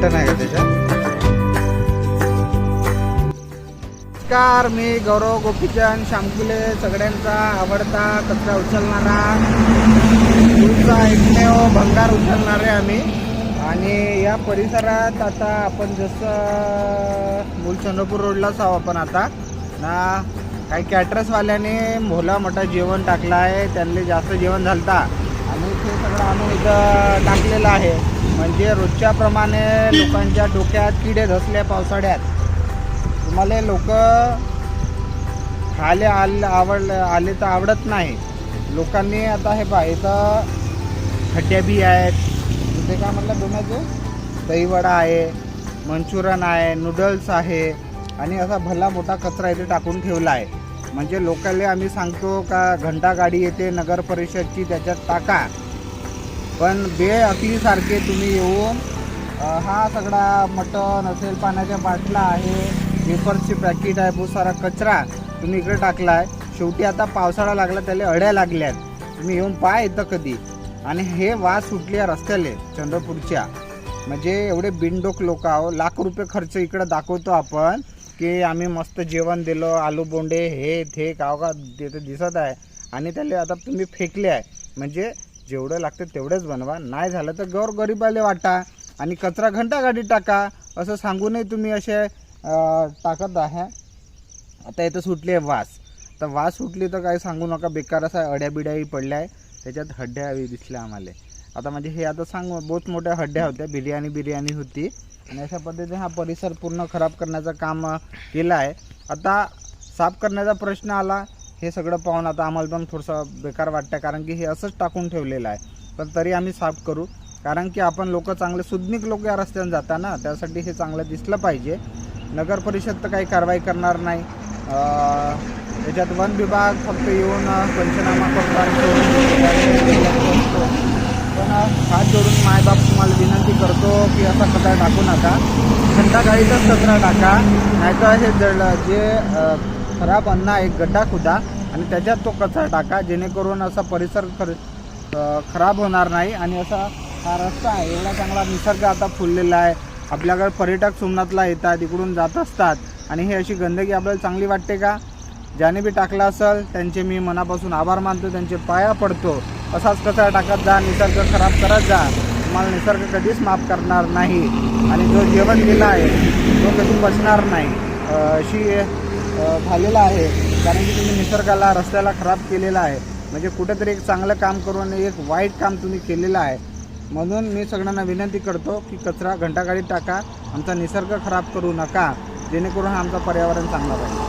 Button आहे त्याच्यात? नमस्कार मी गौरव गोपीचंद शामकुले सगळ्यांचा आवडता कचरा उचलणारा. तुमचा एकमेव भंगार उचलणारे आम्ही. आणि या परिसरात आता आपण जसं मूल चंद्रपूर रोडलाच आहो आपण आता ना काही कॅटरसवाल्याने मोला मोठा जेवण टाकला आहे त्यांनी जास्त जेवण झालं आणि ते सगळं आम्ही इथं टाकलेलं आहे. म्हणजे रोजच्याप्रमाणे लोकांच्या डोक्यात किडे धसले पावसाळ्यात. तुम्हाला लोक खाले आले आवड आले तर आवडत नाही. लोकांनी आता हे पहा इथं खड्ड्या बी आहेत. तिथे काय म्हटलं दोनाचे दहीवडा आहे मंचुरन आहे नूडल्स आहे. आणि असा भला मोठा कचरा इथे टाकून ठेवला आहे. म्हणजे लोकांना आम्ही सांगतो का घंटा गाडी येते नगर परिषदची त्याच्यात टाका. पण बेअकलीसारखे तुम्ही येऊन हा सगळा मटण असेल पाण्याच्या बाटला आहे पेपरची पॅकेट आहे बहुत सारा कचरा तुम्ही इकडे टाकला आहे शेवटी आता पावसाळा लागला त्याला अड्या लागल्यात. तुम्ही येऊन पाय येतं कधी. आणि हे वास सुटले रस्त्याले चंद्रपूरच्या. म्हणजे एवढे बिनडोक लोक आहो लाख रुपये खर्च इकडे दाखवतो आपण की आम्ही मस्त जेवण दिलं आलू बोंडे हे ते गाव का तिथे दिसत आहे. आणि त्याला आता तुम्ही फेकले आहे. म्हणजे जेवढं लागतं तेवढंच बनवा. नाही झालं तर गौर गरिबाले वाटा आणि कचरा घंटा गाडी टाका. असं सांगूनही तुम्ही असे टाकत आहे. आता इथं सुटली आहे वास. तर वास सुटली तर काय सांगू नका. बेकार असा अड्याबिड्याही पडल्या. आहे त्याच्यात हड्ड्या दिसल्या आम्हाला. आता म्हणजे हे आता सांग बहुत मोठ्या हड्ड्या होत्या. बिर्याणी बिर्याणी होती. आणि अशा पद्धतीने हा परिसर पूर्ण खराब करण्याचं काम केलं आहे. आता साफ करण्याचा प्रश्न आला. हे सगळं पाहून आता आम्हाला पण थोडंसं बेकार वाटतं कारण की हे असंच टाकून ठेवलेलं आहे. पण तरी आम्ही साफ करू कारण की आपण लोक चांगले सुज्ञिक लोक या रस्त्याने जाता ना त्यासाठी हे चांगलं दिसलं पाहिजे. नगर परिषद तर काही कारवाई करणार नाही. त्याच्यात वन विभाग फक्त येऊन पंचनामा करतात पण हात जोडून मायबाप तुम्हाला विनंती करतो की असा कचरा टाकू नका. संध्याकाळीचाच कचरा टाका नाहीतर हे जळलं. जे खराब अन्न एक गड्डा खुदा. आणि त्याच्यात तो कचरा टाका जेणेकरून असा परिसर खर खराब होणार नाही. आणि असा हा रस्ता आहे एवढा चांगला निसर्ग आता फुललेला आहे. आपल्याकडे पर्यटक सोमनाथला येतात इकडून जात असतात. आणि ही अशी गंदगी आपल्याला चांगली वाटते का? ज्याने बी टाकला असेल त्यांचे मी मनापासून आभार मानतो त्यांचे पाया पडतो. असाच कचरा टाकत जा निसर्ग खराब करत जा. तुम्हाला निसर्ग कधीच माफ करणार नाही. आणि जो जेवण दिला आहे तो कधी बसणार नाही. अशी झालेला आहे. कारण की तुम्ही निसर्गाला रस्त्याला खराब केलेला आहे. म्हणजे कुठेतरी एक चांगलं काम करून एक वाईट काम तुम्ही केलेलं आहे. म्हणून मी सगळ्यांना विनंती करतो की कचरा घंटागाडीत टाका. आमचा निसर्ग खराब करू नका. जेणेकरून आमचं पर्यावरण चांगलं राहील.